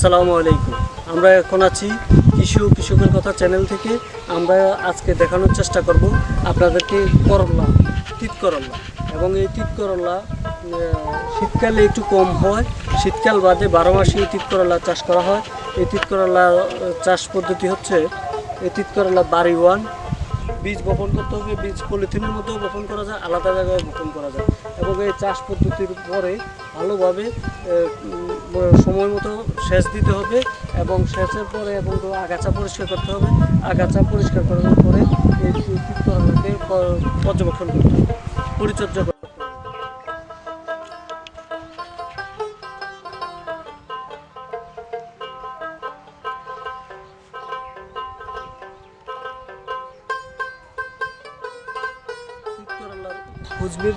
আসসালামু আলাইকুম। আমরা এখন আছি কৃষি কৃষকের কথা চ্যানেল থেকে। আমরা আজকে দেখানোর চেষ্টা করব আপনাদেরকে করল্লা তিত করল্লা এবং এই তিত করল্লা শীতকালে একটু কম হয়। শীতকাল বাদে বারো মাসে এই তিত করল্লা চাষ করা হয়। এই তিত করল্লা চাষ পদ্ধতি হচ্ছে এই তিত করল্লা বাড়ি ওয়ান বীজ বপন করতে হবে, বীজ পলিথিনের মধ্যেও বপন করা যায়, আলাদা জায়গায় বপন করা যায়। এবং চাষ পদ্ধতির পরে ভালোভাবে সময় মতো সেচ দিতে হবে এবং সেচের পরে এবং আগাছা পরিষ্কার করতে হবে। আগাছা পরিষ্কার করার পরে এই পর্যবেক্ষণ করতে হবে, পরিচর্যা করতে হবে।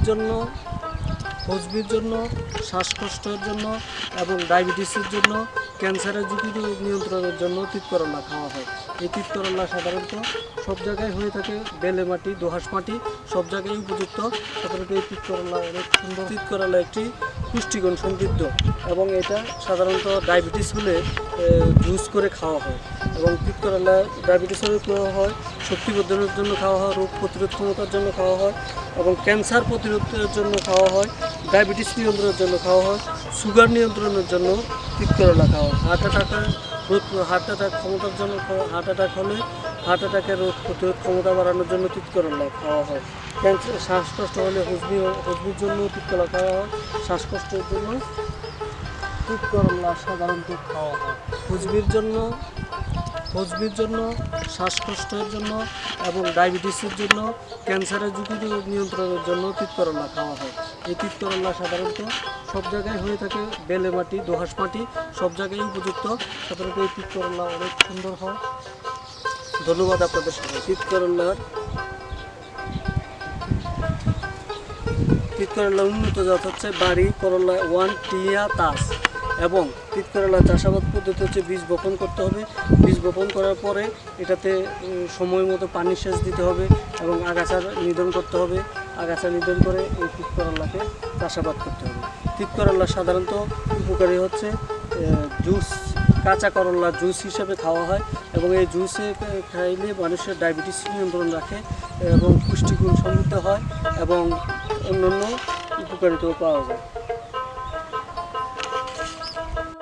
জন্য হুজবির জন্য, শ্বাসকষ্টের জন্য এবং ডায়াবেটিসের জন্য ক্যান্সারের ঝুঁকি নিয়ন্ত্রণের জন্য তিতকরল্লা খাওয়া হয়। এই তিতকরল্লা সাধারণত সব জায়গায় হয়ে থাকে, বেলে মাটি দোহাস মাটি, সব জায়গায় উপযুক্ত। সাধারণত এই তিতকরল্লা অনেক সুন্দর। তিতকরল্লা একটি পুষ্টিগুণ সমৃদ্ধ এবং এটা সাধারণত ডায়াবেটিস হলে জুস করে খাওয়া হয় এবং তিতকরল্লা ডায়াবেটিস হলে খাওয়া হয় শক্তি বর্ধনের জন্য খাওয়া হয়, রোগ প্রতিরোধ ক্ষমতার জন্য খাওয়া হয় এবং ক্যান্সার প্রতিরোধের জন্য খাওয়া হয়। ডায়াবেটিস নিয়ন্ত্রণের জন্য খাওয়া হয়, সুগার নিয়ন্ত্রণের জন্য তিতকরলা খাওয়া হয়। হার্ট অ্যাটাকের রোধ হার্ট অ্যাটাক ক্ষমতার জন্য হার্ট অ্যাটাক হলে হার্ট অ্যাটাকের রোধ প্রতিরোধ ক্ষমতা বাড়ানোর জন্য তিতকরলা খাওয়া হয়। ক্যান্সার শ্বাসকষ্ট হলে হজমি হজমির জন্য তিতকলা খাওয়া হয়, শ্বাসকষ্টের জন্য তিতকরলা সাধারণত খাওয়া হয়। হজমির জন্য হজমির জন্য, শ্বাসকষ্টের জন্য এবং ডায়াবেটিসের জন্য, ক্যান্সারের ঝুঁকি নিয়ন্ত্রণের জন্য তিতকরল্লা খাওয়া হয়। এই তিতকরল্লা সাধারণত সব জায়গায় হয়ে থাকে, বেলে মাটি দোহাস মাটি, সব জায়গায় উপযুক্ত। সাধারণত এই তিতকরল্লা অনেক সুন্দর হয়। ধন্যবাদ আপনাদের সবাই তিতকরল্লার তিতকরল্লা উন্নত জাত হচ্ছে বাড়ি, করল্লা ওয়ান, টিয়া, তাস। এবং তিতকরল্লা চাষাবাদ পদ্ধতি হচ্ছে বীজ বপন করতে হবে। বীজ বপন করার পরে এটাতে সময় মতো পানি সেচ দিতে হবে এবং আগাছার নিধন করতে হবে। আগাছা নিধন করে এই তিতকরল্লাকে চাষাবাদ করতে হবে। তিতকরল্লা সাধারণত উপকারী হচ্ছে জুস, কাঁচা করল্লা জুস হিসেবে খাওয়া হয় এবং এই জুসে খাইলে মানুষের ডায়াবেটিস নিয়ন্ত্রণ রাখে এবং পুষ্টিগুণ সমৃদ্ধ হয় এবং অন্যান্য উপকারিতাও পাওয়া যায়।